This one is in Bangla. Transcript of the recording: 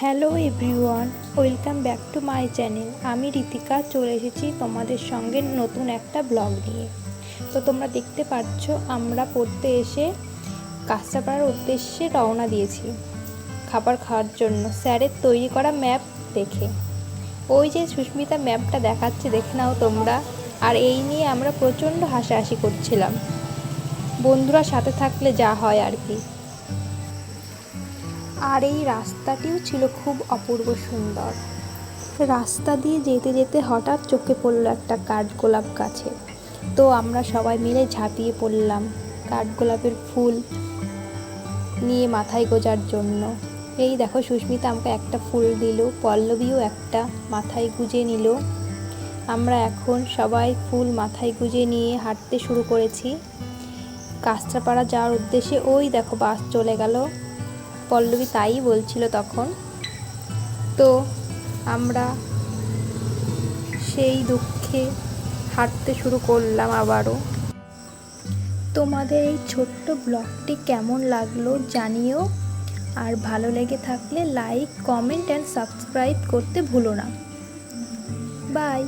Hello everyone, welcome back to my channel. আমি রীতিকা, চলে এসেছি তোমাদের সঙ্গে নতুন একটা ব্লগ নিয়ে। তো তোমরা দেখতে পাচ্ছ, আমরা পড়তে এসে কাঁচরাপাড়ার উদ্দেশ্যে রওনা দিয়েছি খাবার খাওয়ার জন্য। স্যারের তৈরি করা ম্যাপ দেখে। ওই যে সুস্মিতা ম্যাপটা দেখাচ্ছে, দেখে নাও তোমরা। আর এই নিয়ে আমরা প্রচণ্ড হাসাহাসি করছিলাম। বন্ধুরা সাথে থাকলে যা হয় আর কি। আর এই রাস্তাটিও ছিল খুব অপূর্ব সুন্দর। রাস্তা দিয়ে যেতে যেতে হঠাৎ চোখে পড়ল একটা কাঠগোলাপ গাছে। তো আমরা সবাই মিলে ঝাঁপিয়ে পড়লাম কাঠগোলাপের ফুল নিয়ে মাথায় গোজার জন্য। এই দেখো সুস্মিতা আমাকে একটা ফুল দিল, পল্লবীও একটা মাথায় গুজে নিল। আমরা এখন সবাই ফুল মাথায় গুজে নিয়ে হাঁটতে শুরু করেছি। কাঁচরাপাড়া যাওয়ার উদ্দেশ্যে ওই দেখো বাস চলে গেল। পল্লবী তাই বলছিল তখন, তো আমরা সেই দুঃখে হাঁটতে শুরু করলাম আবারও। তোমাদের এই ছোট্ট ব্লগটি কেমন লাগল জানিও, আর ভালো লেগে থাকলে লাইক, কমেন্ট, অ্যান্ড সাবস্ক্রাইব করতে ভুলো না। বাই।